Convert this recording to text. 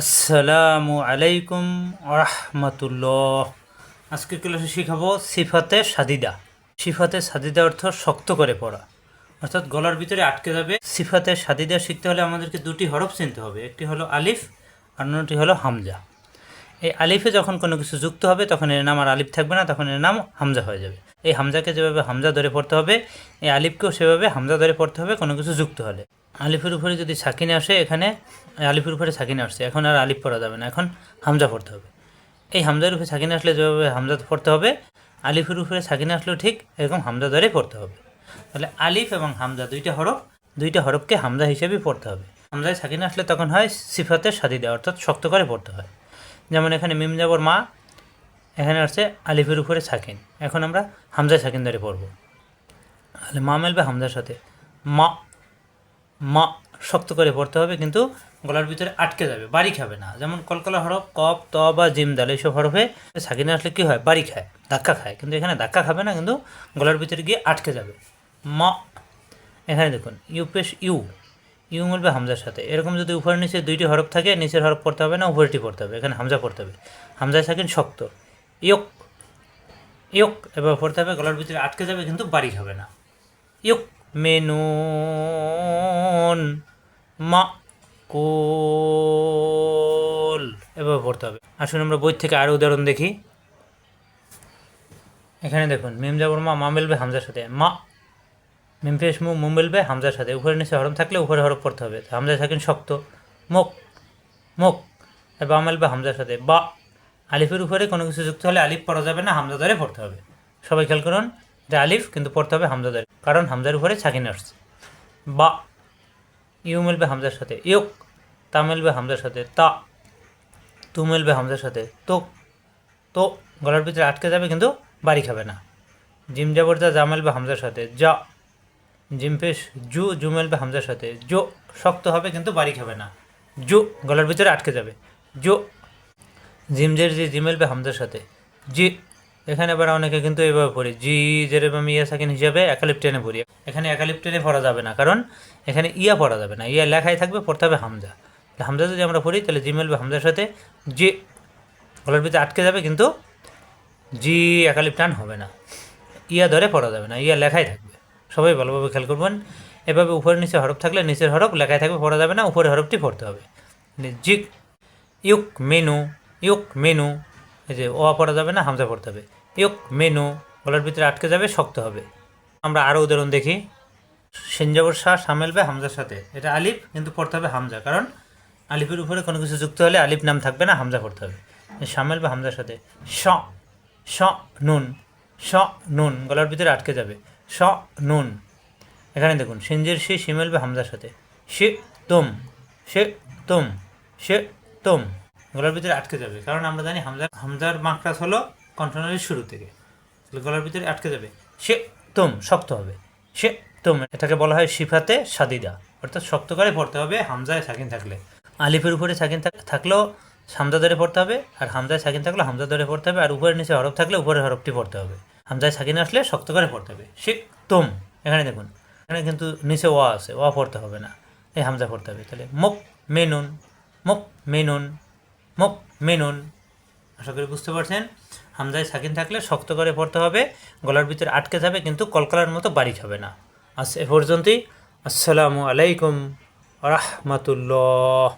আসসালামু আলাইকুম রহমতুল্লাহ আজকের ক্লাসে শিখাবো সিফাতে সাদিদা। সিফাতে সাদিদা অর্থ শক্ত করে পড়া। অর্থাৎ গলার ভিতরে আটকে যাবে। সিফাতে সাদিদা শিখতে হলে আমাদেরকে দুটি হরফ চিনতে হবে। একটি হলো আলিফ, আর অন্যটি হলো হামজা। এই আলিফে যখন কোনো কিছু যুক্ত হবে, তখন এর নাম আর আলিফ থাকবে না, তখন এর নাম হামজা হয়ে যাবে। এই হামজাকে যেভাবে হামজা ধরে পড়তে হবে, এই আলিফকেও সেভাবে হামজা ধরে পড়তে হবে কোনো কিছু যুক্ত হলে। আলিফের উপরে যদি সাকিনে আসে, এখানে আলিফের উপরে সাকিনে আসছে। এখন আর আলিফ পড়া যাবে না, এখন হামজা পড়তে হবে। এই হামজার উপরে সাকিনে আসলে যেভাবে হামজা পড়তে হবে, আলিফের উপরে সাকিনে আসলেও ঠিক এরকম হামজা ধরে পড়তে হবে। তাহলে আলিফ এবং হামজা দুইটা হরফ, দুইটা হরফকে হামজা হিসেবেই পড়তে হবে। হামজায় সাকিনে আসলে তখন হয় সিফাতের সাদি দেওয়া অর্থাৎ শক্ত করে পড়তে হয়। যেমন এখানে মিম যাবর মা, এখানে আসছে আলিফের উপরে সাকিন। এখন আমরা হামজায় সাকিন ধরে পড়ব। তাহলে মা মেলবে হামজার সাথে। মা মা শক্ত করে পড়তে হবে, কিন্তু গলার ভিতরে আটকে যাবে, বাড়ি খাবে না। যেমন কলকলা হরফ কপ ত বা জিম দাল এইসব হরফে সাকিনে আসলে কী হয়? বাড়ি খায়, ধাক্কা খায়। কিন্তু এখানে ধাক্কা খাবে না, কিন্তু গলার ভিতরে গিয়ে আটকে যাবে। ম, এখানে দেখুন, ইউ ইউ ইউ মিলবে হামজার সাথে। এরকম যদি উপরে নিচে দুইটি হরফ থাকে, নিচের হরফ পড়তে হবে না উপরেটি পড়তে হবে। এখানে হামজা পড়তে হবে। হামজায় থাকেন শক্ত। ইয়ক ইয়ক এবার পড়তে হবে, গলার ভিতরে আটকে যাবে, কিন্তু বাড়ি খাবে না। ইয়ক মেনুন। মা কোল এভাবে পড়তে হবে। আসুন আমরা বই থেকে আরও উদাহরণ দেখি। এখানে দেখুন, মিম যাবর মা মা মিলবে হামজার সাথে। মা মিম পেশ মু মু মিলবে হামজার সাথে। উপরে নিচে হরম থাকলে উপরে হরফ পড়তে হবে। হামজা থাকেন শক্ত। মুখ মুখ এবার মিলবে হামজার সাথে। বা আলিফের উপরে কোনো কিছু যুক্ত হলে আলিফ পড়া যাবে না, হামজা ধরে পড়তে হবে। সবাই খেয়াল করুন। এটা আলিফ কিন্তু পড়তে হবে হামজা ধরে কারণ হামজার উপরে ছাকিন আসছে। বা, ইউ মিলবে হামজার সাথে, ইউক, তা মিলবে হামজার সাথে, তা, তু মিলবে হামজার সাথে, তো তো, গলার ভিতরে আটকে যাবে কিন্তু বাড়ি খাবে না। জিম যাবর যা যা মিলবে হামজার সাথে, যা, জিম পেশ, জু জু মিলবে হামজার সাথে, জো, শক্ত হবে কিন্তু বাড়ি খাবে না। জো, গলার ভিতরে আটকে যাবে, জো জিমজের জি জিমেলবে হামজার সাথে, জি এখানে আবার অনেকে কিন্তু এইভাবে পড়ি, জি, যেরকম ইয়া সাকিন হিসাবে একালিপ টেনে পড়ি। এখানে একালিপ টেনে পড়া যাবে না, কারণ এখানে ইয়া পড়া যাবে না, ইয়া লেখাই থাকবে, পড়তে হবে হামজা। হামজা যদি আমরা পড়ি, তাহলে জিমেলবে হামজার সাথে জি, গলার ভিতরে আটকে যাবে, কিন্তু জি একালিপ টান হবে না। ইয়া ধরে পড়া যাবে না, ইয়া লেখাই থাকবে। সবাই ভালোভাবে খেয়াল করবেন। এভাবে উপরে নিচে হরফ থাকলে নিচের হরফ লেখাই থাকবে, পড়া যাবে না উপরে হরফটি পড়তে হবে। জি, ইউক মেনু ইউক মেনু এই যে ও পড়া যাবে না, হামজা পড়তে হবে। ইউক মেনু গলার ভিতরে আটকে যাবে, শক্ত হবে। আমরা আরও উদাহরণ দেখি। সেনজাবর শাহ সামেলবে হামজার সাথে। এটা আলিফ, কিন্তু পড়তে হবে হামজা। কারণ আলিফের উপরে কোনো কিছু যুক্ত হলে আলিফ নাম থাকবে না, হামজা পড়তে হবে। সামেল বা হামজার সাথে। স স নুন স নুন, গলার ভিতরে আটকে যাবে। স নুন। এখানে দেখুন সিঞ্জের সে শিমেল বা হামজার সাথে। সে তুম সে তুম সে তুম। গলার ভিতরে আটকে যাবে। কারণ আমরা জানি হামজার হামজার মাকড়াস হলো কন্ট্রোনারের শুরু থেকে। গলার ভিতরে আটকে যাবে। সে তোম শক্ত হবে। সে তোম এটাকে বলা হয় সিফাতে সাদিদা। অর্থাৎ শক্ত করে পড়তে হবে হামজায় সাকিন থাকলে। আলিফের উপরে সাকিন থাকলেও হামজা ধরে পড়তে হবে, আর হামজায় সাকিন থাকলে হামজা ধরে পড়তে হবে, আর উপরে নিচে হরফ থাকলে উপরের হরফটি পড়তে হবে। হামজায় সাকিন আসলে শক্ত করে পড়তে হবে। সে তোম এখানে দেখুন। এখানে কিন্তু নিচে ওয়া আছে, ওয়া পড়তে হবে না। এই হামজা পড়তে হবে। তাহলে মুখ মেনুন মুখ মেনুন মুখ মেনুন। আশা করি বুঝতে পারছেন? হামজায় সাকিন থাকলে শক্ত করে পড়তে হবে, গলার ভিতরে আটকে যাবে, কিন্তু কলকালার মতো বাড়ি হবে না। আজ এ পর্যন্তই। আসসালামু আলাইকুম রহমতুল্লাহ।